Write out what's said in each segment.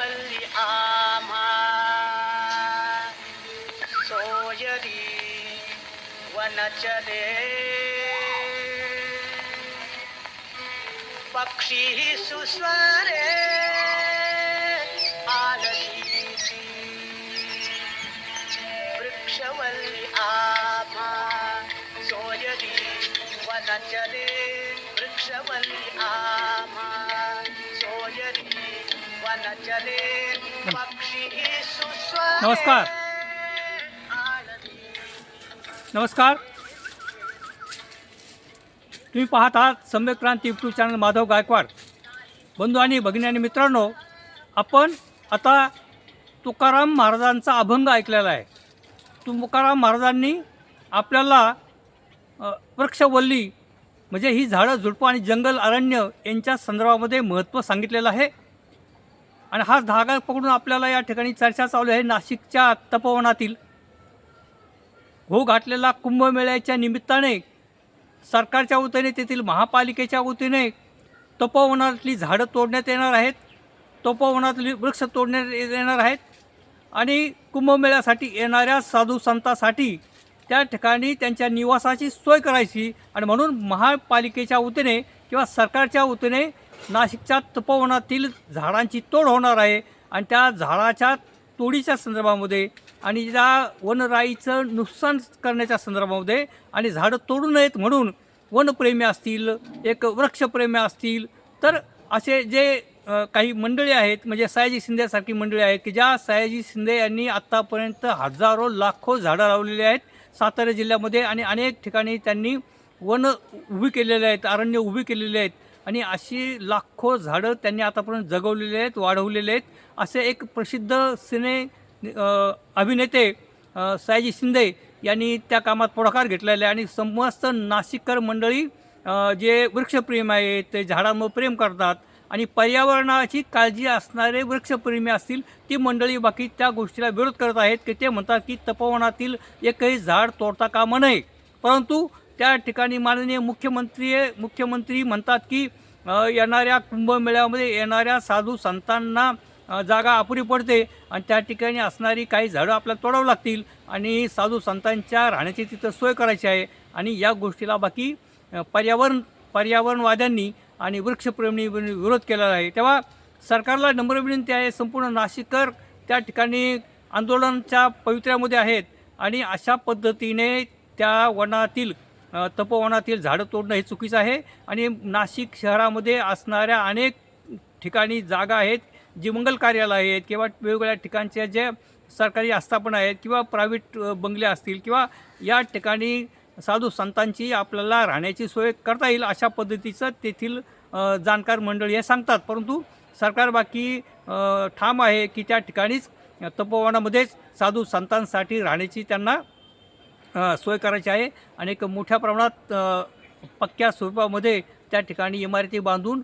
वृक्षवल्ली आम्हा सोयरी वनचले पक्षी सुस्वरे आलतीति वृक्षवल्ली आम्हा सोयरी वनचले वृक्षवल्ली आ नमस्कार. नमस्कार. तुम्ही पाहत आहात सम्यक क्रांती यूट्यूब चॅनल माधव गायकवाड. बंधू आणि भगिनी आणि मित्रांनो आपण आता तुकाराम महाराजांचा अभंग ऐकलेला आहे. तुकाराम महाराजांनी आपल्याला वृक्षवल्ली म्हणजे ही झाडं झुडपं आणि जंगल अरण्य यांच्या संदर्भामध्ये महत्त्व सांगितलेलं आहे. आणि हा धागा पकडून आपल्याला या ठिकाणी चर्चा चालू आहे नाशिकच्या तपोवनातील. हो घातलेला कुंभमेळ्याच्या निमित्ताने सरकारच्या वतीने तेथील महापालिकेच्या वतीने तपोवनातली झाडं तोडण्यात येणार आहेत तपोवनातली वृक्ष तोडण्यात येणार आहेत आणि कुंभमेळ्यासाठी येणाऱ्या साधू संतांसाठी त्या ठिकाणी त्यांच्या निवासाची सोय करायची. आणि म्हणून महापालिकेच्या वतीने किंवा सरकारच्या वतीने नाशिकच्या तपोवनातील झाडांची तोड होणार आहे आणि त्या झाडाच्या तोडीच्या संदर्भामध्ये आणि ज्या वनराईचं नुकसान करण्याच्या संदर्भामध्ये आणि झाडं तोडू नयेत म्हणून वनप्रेमी असतील एक वृक्षप्रेमी असतील तर असे जे काही मंडळी आहेत म्हणजे सयाजी शिंदेसारखी मंडळी आहेत की ज्या सयाजी शिंदे यांनी आत्तापर्यंत हजारो लाखो झाडं लावलेली आहेत सातारा जिल्ह्यामध्ये आणि अनेक ठिकाणी त्यांनी वन उभी केलेले आहेत अरण्य उभी केलेली आहेत. आणि अशी लाखो झाडं त्यांनी आतापर्यंत जगवलेली आहेत वाढवलेले आहेत. असे एक प्रसिद्ध सिने अभिनेते सयाजी शिंदे यांनी त्या कामात पुढाकार घेतलेला आहे. आणि समस्त नाशिककर मंडळी जे वृक्षप्रेमी आहेत ते झाडांवर प्रेम करतात आणि पर्यावरणाची काळजी असणारे वृक्षप्रेमी असतील ती मंडळी बाकी त्या गोष्टीला विरोध करत आहेत की ते म्हणतात की तपोवनातील एकही झाड तोडता कामा नये. परंतु त्या ठिकाणी माननीय मुख्यमंत्री मुख्यमंत्री म्हणतात की येणाऱ्या कुंभमेळ्यामध्ये येणाऱ्या साधू संतांना जागा अपुरी पडते आणि त्या ठिकाणी असणारी काही झाडं आपल्याला तोडावं लागतील आणि साधू संतांच्या राहण्याची तिथं सोय करायची आहे. आणि या गोष्टीला बाकी पर्यावरण पर्यावरणवाद्यांनी आणि वृक्षप्रेमी विरोध केलेला आहे. तेव्हा सरकारला नम्र विनंती आहे संपूर्ण नाशिककर त्या ठिकाणी आंदोलनाच्या पवित्र्यामध्ये आहेत आणि अशा पद्धतीने त्या वनातील तपोवनातील झाडं तोडणं हे चुकीचं आहे आणि नाशिक शहरामध्ये असणाऱ्या अनेक ठिकाणी जागा आहेत जी मंगल कार्यालय आहेत किंवा वेगवेगळ्या ठिकाणच्या जे सरकारी आस्थापना आहेत किंवा प्रायव्हेट बंगले असतील किंवा या ठिकाणी साधू संतांची आपल्याला राहण्याची सोय करता येईल अशा पद्धतीचं तेथील जाणकार मंडळी हे सांगतात. परंतु सरकार बाकी ठाम आहे की त्या ठिकाणीच तपोवनामध्येच साधू संतांसाठी राहण्याची त्यांना सोय करायची आहे आणि एक मोठ्या प्रमाणात पक्क्या स्वरूपामध्ये त्या ठिकाणी इमारती बांधून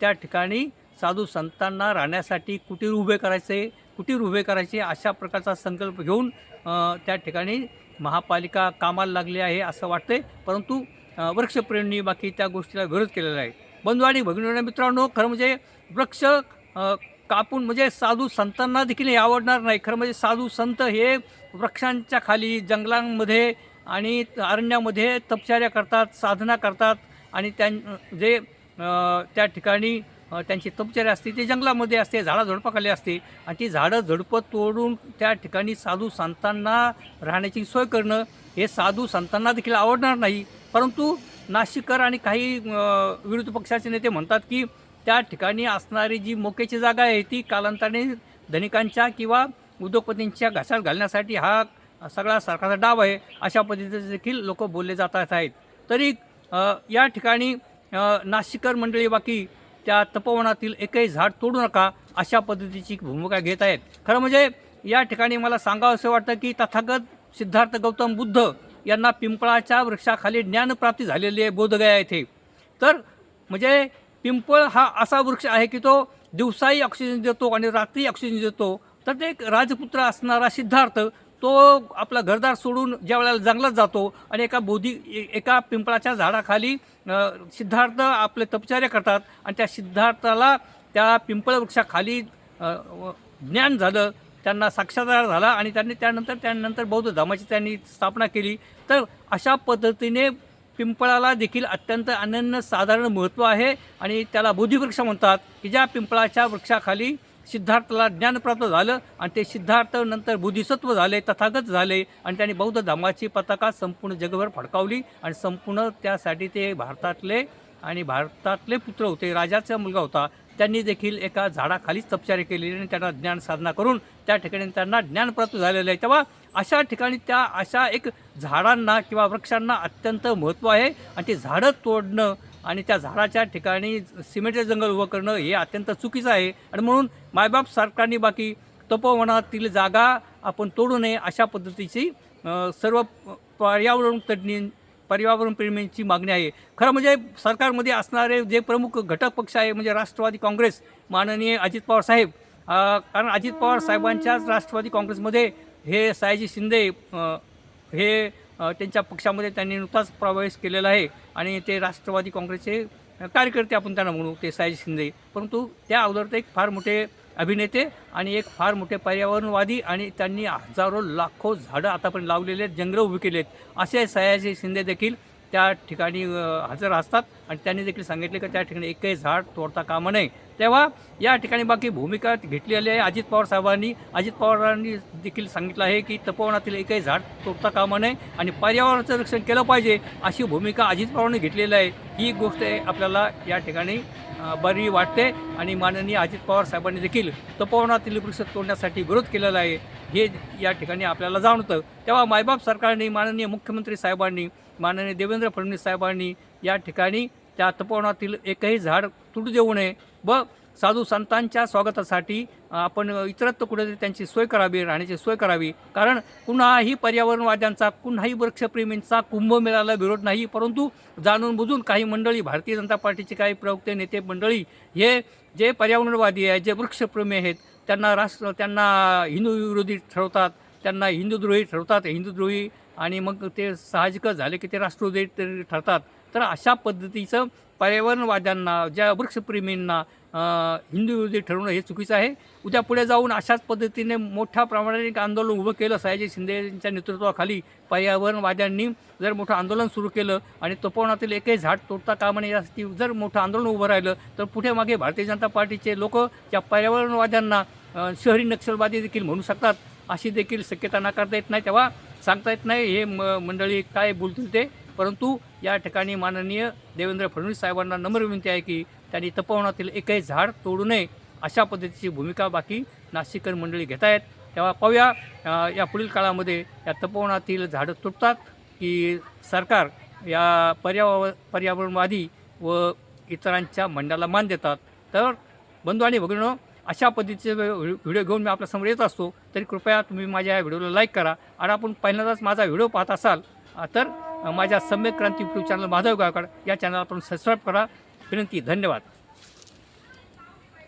त्या ठिकाणी साधू संतांना राहण्यासाठी कुटीर उभे करायचे कुटीर उभे करायचे अशा प्रकारचा संकल्प घेऊन त्या ठिकाणी महापालिका कामाला लागली आहे असं वाटते परंतु वृक्षप्रेमी बाकी त्या गोष्टीला विरोध केलेला आहे. बंधू आणि भगिनी मित्रांनो खरं म्हणजे वृक्ष कापून म्हणजे साधू संतांना देखील हे आवडणार नाही. खरं म्हणजे साधू संत हे वृक्षांच्या खाली जंगलांमध्ये आणि अरण्यामध्ये तपचार्या करतात साधना करतात आणि त्यां जे त्या ठिकाणी त्यांची तपचर्या असते ते जंगलामध्ये असते झाडाझुडपाखाली असते आणि ती झाडं झुडपं तोडून त्या ठिकाणी साधू संतांना राहण्याची सोय करणं हे साधू संतांना देखील आवडणार नाही. परंतु नाशिककर आणि काही विरोध विरोधी पक्षाचे नेते म्हणतात की त्या ठिकाणी असणारी जी मोक्याची जागा आहे ती कालांतराने धनिकांच्या किंवा उद्योगपतींच्या घासात घालण्यासाठी हा सगळा सरकारचा डाव आहे अशा पद्धतीचे देखील लोक बोलले जात आहेत. तरी या ठिकाणी नाशिककर नाशिकर मंडळी बाकी त्या तपोवनातील एकही झाड तोडू नका अशा पद्धतीची भूमिका घेत आहेत. खरं म्हणजे या ठिकाणी मला सांगावं असं वाटतं की तथागत सिद्धार्थ गौतम बुद्ध यांना पिंपळाच्या वृक्षाखाली ज्ञानप्राप्ती झालेली आहे बोधगया येथे. तर म्हणजे पिंपळ हा असा वृक्ष आहे की तो दिवसाही ऑक्सिजन देतो आणि रात्री ऑक्सिजन देतो तर ते एक राजपुत्र असणारा सिद्धार्थ तो आपला घरदार सोडून ज्या वेळेला जंगलात जातो आणि एका बोधी ए- एका पिंपळाच्या झाडाखाली सिद्धार्थ आपले तपचार्य करतात आणि त्या सिद्धार्थाला त्या पिंपळ वृक्षाखाली ज्ञान झालं त्यांना साक्षात्कार झाला आणि त्यांनी त्यानंतर त्यानंतर बौद्ध धर्माची त्यांनी स्थापना केली. तर अशा पद्धतीने पिंपळाला देखील अत्यंत अनन्य साधारण महत्त्व आहे आणि त्याला बोधिवृक्ष म्हणतात की ज्या पिंपळाच्या वृक्षाखाली सिद्धार्थला ज्ञान प्राप्त झालं आणि ते सिद्धार्थ नंतर बुद्धिसत्व झाले तथागत झाले आणि त्यांनी बौद्ध धर्माची पताका संपूर्ण जगभर फडकावली आणि संपूर्ण त्यासाठी ते भारतातले आणि भारतातले पुत्र होते राजाचा मुलगा होता. त्यांनी देखील एका झाडाखालीच तपचारी केलेली आणि त्यांना ज्ञान साधना करून त्या ठिकाणी त्यांना ज्ञान प्राप्त झालेलं आहे. तेव्हा अशा ठिकाणी त्या अशा एक झाडांना किंवा वृक्षांना अत्यंत महत्त्व आहे आणि ते झाडं तोडणं आणि त्या झाडाच्या ठिकाणी सिमेंटचं जंगल उभं करणं हे अत्यंत चुकीचं आहे. आणि म्हणून मायबाप सरकारने बाकी तपोवनातील जागा आपण तोडू नये अशा पद्धतीची सर्व पर्यावरण तज्ज्ञ पर्यावरण प्रेमींची मागणी आहे. खरं म्हणजे सरकारमध्ये असणारे जे प्रमुख घटक पक्ष आहे म्हणजे राष्ट्रवादी काँग्रेस माननीय अजित पवार साहेब. कारण अजित पवार साहेबांच्याच राष्ट्रवादी काँग्रेसमध्ये हे सयाजी शिंदे हे त्यांच्या पक्षामध्ये त्यांनी नुकताच प्रवेश केलेला आहे आणि ते राष्ट्रवादी काँग्रेसचे कार्यकर्ते आपण त्यांना म्हणू ते सयाजी शिंदे. परंतु त्या अगोदर ते एक फार मोठे अभिनेते आणि एक फार मोठे पर्यावरणवादी आणि त्यांनी हजारो लाखो झाडं आतापर्यंत लावलेले आहेत जंगलं उभी केले आहेत. असे सयाजी शिंदे देखील त्या ठिकाणी हजर असतात. आणि त्यांनी देखील सांगितले की त्या ठिकाणी एकही झाड तोडता कामा नये. तेव्हा या ठिकाणी बाकी भूमिका घेतलेली आहे. अजित पवार साहेबांनी अजित पवारांनी देखील सांगितलं आहे की तपोवनातील एकही झाड तोडता कामा नये आणि पर्यावरणाचं रक्षण केलं पाहिजे अशी भूमिका अजित पवारांनी घेतलेली आहे. ही गोष्ट आपल्याला या ठिकाणी बरी वाटते आणि माननीय अजित पवार साहेबांनी देखील तपोवनातील वृक्ष तोडण्यासाठी विरोध केलेला आहे. हे या ठिकाणी आपल्याला जाणवतं. तेव्हा मायबाप सरकारने माननीय मुख्यमंत्री साहेबांनी माननीय देवेंद्र फडणवीस साहेबांनी या ठिकाणी त्या तपोवनातील एकही झाड तुटू देऊ नये. व साधू संतांच्या स्वागतासाठी आपण इतरत्र कुठेतरी त्यांची सोय करावी राहण्याची सोय करावी. कारण कुणाही पर्यावरणवाद्यांचा कुणाही वृक्षप्रेमींचा कुंभमेळ्याला विरोध नाही. परंतु जाणून बुजून काही मंडळी भारतीय जनता पार्टीचे काही प्रवक्ते नेते मंडळी हे जे पर्यावरणवादी आहेत जे वृक्षप्रेमी आहेत त्यांना राष्ट्र त्यांना हिंदू विरोधी ठरवतात त्यांना हिंदूद्रोही ठरवतात. हिंदुद्रोही आणि मग ते साहजिकच झाले की ते राष्ट्रविरोधी तरी ठरतात. तर अशा पद्धतीचं पर्यावरणवाद्यांना ज्या वृक्षप्रेमींना हिंदू विरोधी ठरवणं हे चुकीचं आहे. उद्या पुढे जाऊन अशाच पद्धतीने मोठ्या प्रमाणात एक आंदोलन उभं केलं सयाजी शिंदे यांच्या नेतृत्वाखाली पर्यावरणवाद्यांनी जर मोठं आंदोलन सुरू केलं आणि तपोवनातील एकही झाड तोडता कामा नये यासाठी जर मोठं आंदोलन उभं राहिलं तर पुढे मागे भारतीय जनता पार्टीचे लोक या पर्यावरणवाद्यांना शहरी नक्षलवादी देखील म्हणू शकतात अशी देखील शक्यता नाकारता येत नाही. तेव्हा सांगता येत नाही हे म मंडळी काय बोलतील ते. परंतु या ठिकाणी माननीय देवेंद्र फडणवीस साहेबांना नम्र विनंती आहे की त्यांनी तपोवनातील एकही झाड तोडू नये अशा पद्धतीची भूमिका बाकी नाशिककर मंडळी घेत आहेत. तेव्हा पाहूया या पुढील काळामध्ये या तपोवनातील झाडं तुटतात की सरकार या पर्यावर पर्यावरणवादी व इतरांच्या मंडळाला मान देतात. तर बंधू आणि भगिनो अशा पद्धतीचे व्हिडिओ घेऊन मी आपल्यासमोर येत असतो. तरी कृपया तुम्ही माझ्या या व्हिडिओला लाईक करा. आणि आपण पहिल्यांदाच माझा व्हिडिओ पाहत असाल तर माझ्या सम्यक क्रांती यूट्यूब चॅनल माधव गायकवाड या चॅनल आपण सबस्क्राईब करा. विनंती धन्यवाद.